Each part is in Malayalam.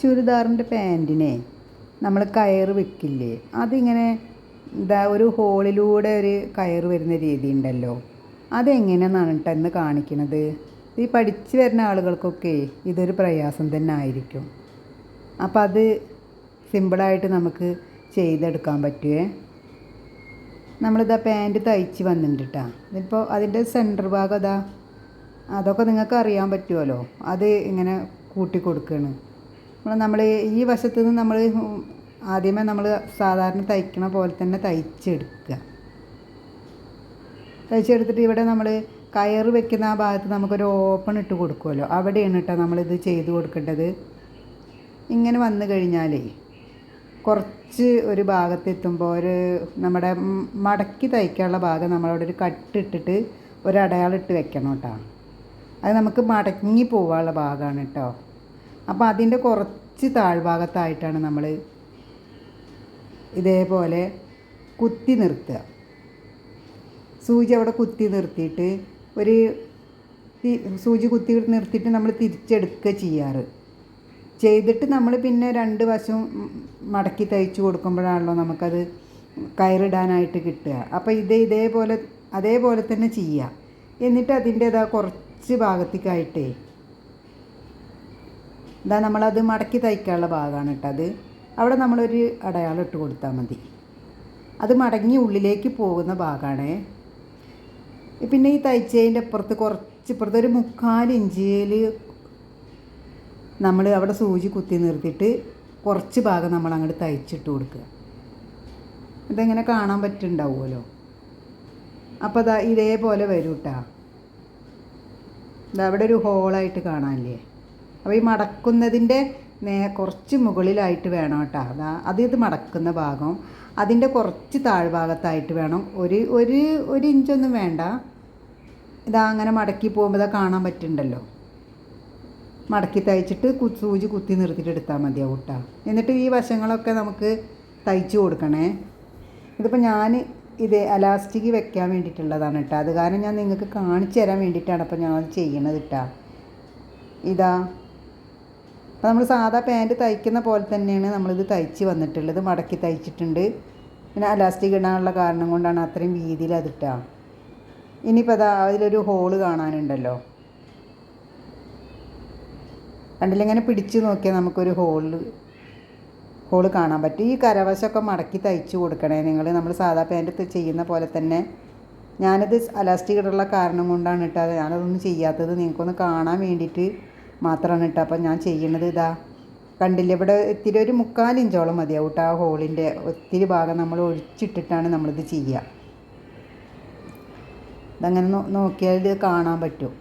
ചുരിദാറിന്റെ പാന്റിനെ നമ്മൾ കയറ് വെക്കില്ലേ? അതിങ്ങനെ എന്താ ഒരു ഹോളിലൂടെ ഒരു കയറ് വരുന്ന രീതി ഉണ്ടല്ലോ. അതെങ്ങനെയെന്നാണ് കേട്ടോ ഇന്ന് കാണിക്കണത്? ഈ പഠിച്ചു വരുന്ന ആളുകൾക്കൊക്കെ ഇതൊരു പ്രയാസം തന്നെ ആയിരിക്കും. അപ്പോൾ അത് സിമ്പിളായിട്ട് നമുക്ക് ചെയ്തെടുക്കാൻ പറ്റുമേ നമ്മളിതാ പാന്റ് തയ്ച്ച് വന്നിട്ടുണ്ട് കേട്ടോ ഇതിപ്പോൾ അതിന്റെ സെന്റർ ഭാഗം അതാ. അതൊക്കെ നിങ്ങൾക്ക് അറിയാൻ പറ്റുമല്ലോ അത് ഇങ്ങനെ കൂട്ടി കൊടുക്കുകയാണ് നമ്മൾ നമ്മൾ ഈ വശത്ത് നിന്ന് നമ്മൾ ആദ്യമേ നമ്മൾ സാധാരണ തയ്ക്കണ പോലെ തന്നെ തയ്ച്ചെടുക്കുക. തയ്ച്ചെടുത്തിട്ട് ഇവിടെ നമ്മൾ കയർ വെക്കുന്ന ആ ഭാഗത്ത് നമുക്കൊരു ഓപ്പൺ ഇട്ട് കൊടുക്കുമല്ലോ അവിടെയാണ് കേട്ടോ നമ്മളിത് ചെയ്ത് കൊടുക്കേണ്ടത്. ഇങ്ങനെ വന്നു കഴിഞ്ഞാലേ കുറച്ച് ഒരു ഭാഗത്തെത്തുമ്പോൾ ഒരു നമ്മുടെ മടക്കി തയ്ക്കാനുള്ള ഭാഗം നമ്മളവിടെ ഒരു കട്ടിട്ടിട്ട് ഒരു ഇട്ട് വെക്കണം കേട്ടോ അത് നമുക്ക് മടങ്ങി പോകാനുള്ള ഭാഗമാണ് കേട്ടോ അപ്പോൾ അതിന്റെ കുറച്ച് താഴ്ഭാഗത്തായിട്ടാണ് നമ്മൾ ഇതേപോലെ കുത്തി നിർത്തുക. സൂചി അവിടെ കുത്തി നിർത്തിയിട്ട് ഒരു സൂചി കുത്തി നിർത്തിയിട്ട് നമ്മൾ തിരിച്ചെടുക്കുക ചെയ്യാറ്. ചെയ്തിട്ട് നമ്മൾ പിന്നെ രണ്ട് വശവും മടക്കി തയ്ച്ച് കൊടുക്കുമ്പോഴാണല്ലോ നമുക്കത് കയറിടാനായിട്ട് കിട്ടുക. അപ്പോൾ ഇത് ഇതേപോലെ അതേപോലെ തന്നെ ചെയ്യുക എന്നിട്ട് അതിന്റേതാ കുറച്ച് ഭാഗത്തേക്കായിട്ടേ ഇതാ നമ്മളത് മടക്കി തയ്ക്കാനുള്ള ഭാഗമാണ് അത്. അവിടെ നമ്മളൊരു അടയാളം ഇട്ട് കൊടുത്താൽ മതി. അത് മടങ്ങി ഉള്ളിലേക്ക് പോകുന്ന ഭാഗമാണേ പിന്നെ ഈ തയ്ച്ചതിന്റെ അപ്പുറത്ത് കുറച്ച് ഇപ്പുറത്ത് ഒരു മുക്കാൽ ഇഞ്ചിയിൽ നമ്മൾ അവിടെ സൂചി കുത്തി നിർത്തിയിട്ട് കുറച്ച് ഭാഗം നമ്മൾ അങ്ങോട്ട് തയ്ച്ചിട്ട് കൊടുക്കുക. ഇതെങ്ങനെ കാണാൻ പറ്റുന്നുണ്ടാവുമല്ലോ? അപ്പോൾ അതാ ഇതേപോലെ വരൂട്ടാ ഇതവിടെ ഒരു ഹോളായിട്ട് കാണാനില്ലേ? അപ്പോൾ ഈ മടക്കുന്നതിന്റെ നേ കുറച്ച് മുകളിലായിട്ട് വേണം കേട്ടോ. അതാ അത് ഇത് മടക്കുന്ന ഭാഗം. അതിന്റെ കുറച്ച് താഴ്ഭാഗത്തായിട്ട് വേണം. ഒരു ഒരു ഒരു ഇഞ്ചൊന്നും വേണ്ട. ഇതാ അങ്ങനെ മടക്കി പോകുമ്പോൾ ഇതാ കാണാൻ പറ്റുന്നുണ്ടല്ലോ. മടക്കി തയ്ച്ചിട്ട് സൂചി കുത്തി നിർത്തിയിട്ട് എടുത്താൽ മതിയാവും കേട്ടോ. എന്നിട്ട് ഈ വശങ്ങളൊക്കെ നമുക്ക് തയ്ച്ചു കൊടുക്കണേ. ഇതിപ്പോൾ ഞാൻ ഇത് അലാസ്റ്റിക് വെക്കാൻ വേണ്ടിയിട്ടുള്ളതാണ് കേട്ടോ. അത് കാരണം ഞാൻ നിങ്ങൾക്ക് കാണിച്ചു തരാൻ വേണ്ടിയിട്ടാണ് അപ്പോൾ ഞാൻ ചെയ്യണത് കേട്ടോ. ഇതാ അപ്പോൾ നമ്മൾ സാധാ പാന്റ് തയ്ക്കുന്ന പോലെ തന്നെയാണ് നമ്മളിത് തയ്ച്ച് വന്നിട്ടുള്ളത്. മടക്കി തയ്ച്ചിട്ടുണ്ട്. പിന്നെ അലാസ്റ്റിക് ഇടാനുള്ള കാരണം കൊണ്ടാണ് അത്രയും വീതിയിൽ അതിട്ടുക ഇനിയിപ്പോൾ അതാ അതിലൊരു ഹോൾ കാണാനുണ്ടല്ലോ. കണ്ടില്ല? ഇങ്ങനെ പിടിച്ച് നോക്കിയാൽ നമുക്കൊരു ഹോൾ ഹോൾ കാണാൻ പറ്റും. ഈ കരവശമൊക്കെ മടക്കി തയ്ച്ചു കൊടുക്കണേ നിങ്ങൾ നമ്മൾ സാധാ പാന്റ് ചെയ്യുന്ന പോലെ തന്നെ ഞാനിത് അലാസ്റ്റിക് ഇടാനുള്ള കാരണം കൊണ്ടാണ് കേട്ടോ. ഞാനതൊന്നും ചെയ്യാത്തത്. നിങ്ങൾക്കൊന്ന് കാണാൻ വേണ്ടിയിട്ട് മാത്രമാണ് കേട്ടോ. അപ്പം ഞാൻ ചെയ്യുന്നത് ഇതാ. കണ്ടില്ല ഇവിടെ ഇത്തിരി ഒരു മുക്കാൽ ഇഞ്ചോളം മതിയാവും കേട്ടോ ആ ഹോളിന്റെ ഒത്തിരി ഭാഗം നമ്മൾ ഒഴിച്ചിട്ടിട്ടാണ് നമ്മളിത് ചെയ്യുക. ഇതങ്ങനെ നോക്കിയാൽ ഇത് കാണാൻ പറ്റും.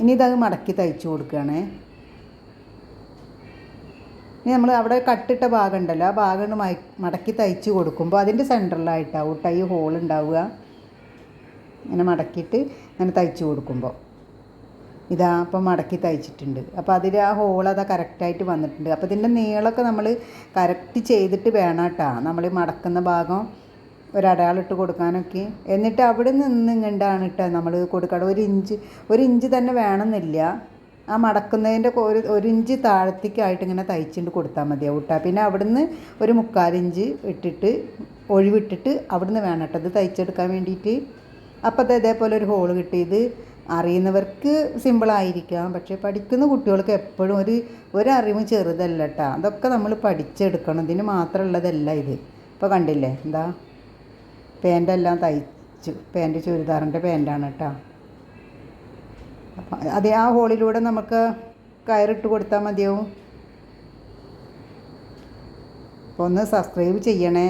ഇനി ഇതത് മടക്കി തയ്ച്ചു കൊടുക്കുകയാണേ. ഇനി നമ്മൾ അവിടെ കട്ടിട്ട ഭാഗം ഉണ്ടല്ലോ ആ ഭാഗം മടക്കി തയ്ച്ച് കൊടുക്കുമ്പോൾ അതിന്റെ സെന്ററിലായിട്ടാവും കേട്ടോ ഈ ഹോൾ ഉണ്ടാവുക. ഇങ്ങനെ മടക്കിയിട്ട് ഇങ്ങനെ തയ്ച്ച് കൊടുക്കുമ്പോൾ. ഇതാ അപ്പം മടക്കി തയ്ച്ചിട്ടുണ്ട്. അപ്പോൾ അതിൽ ആ ഹോൾ അതാ കറക്റ്റായിട്ട് വന്നിട്ടുണ്ട്. അപ്പോൾ ഇതിന്റെ നീളമൊക്കെ നമ്മൾ കറക്റ്റ് ചെയ്തിട്ട് വേണം കേട്ടോ നമ്മൾ മടക്കുന്ന ഭാഗം ഒരടയാളിട്ട് കൊടുക്കാനൊക്കെ. എന്നിട്ട് അവിടെ നിന്ന് ഇങ്ങോട്ടാണ് കേട്ടോ നമ്മൾ കൊടുക്കണം ഒരു ഇഞ്ച് ഒരു ഇഞ്ച് തന്നെ വേണമെന്നില്ല. ആ മടക്കുന്നതിന്റെ ഒരു ഒരു ഇഞ്ച് താഴത്തേക്കായിട്ട് ഇങ്ങനെ തയ്ച്ചിട്ട് കൊടുത്താൽ മതിയാവും കേട്ടോ പിന്നെ അവിടുന്ന് ഒരു മുക്കാലിഞ്ച് ഇട്ടിട്ട് ഒഴിവിട്ടിട്ട് അവിടുന്ന് വേണം കേട്ടോ അത് തയ്ച്ചെടുക്കാൻ വേണ്ടിയിട്ട് അപ്പോൾ അത് ഇതേപോലെ ഒരു ഹോൾ കിട്ടിയത് അറിയുന്നവർക്ക് സിമ്പിളായിരിക്കാം പക്ഷേ പഠിക്കുന്ന കുട്ടികൾക്ക് എപ്പോഴും ഒരു ഒരറിവും ചെറുതല്ല കേട്ടോ അതൊക്കെ നമ്മൾ പഠിച്ചെടുക്കണം. ഇതിന് മാത്രമുള്ളതല്ല ഇത്. ഇപ്പോൾ കണ്ടില്ലേ? എന്താ? പാന്റെല്ലാം തയ്ച്ചു. പാന്റ് ചുരിദാറിന്റെ പാന്റാണ് കേട്ടോ അപ്പം അതേ ആ ഹോളിലൂടെ നമുക്ക് കയറിട്ട് കൊടുത്താൽ മതിയാവും. അപ്പോൾ ഒന്ന് സബ്സ്ക്രൈബ് ചെയ്യണേ.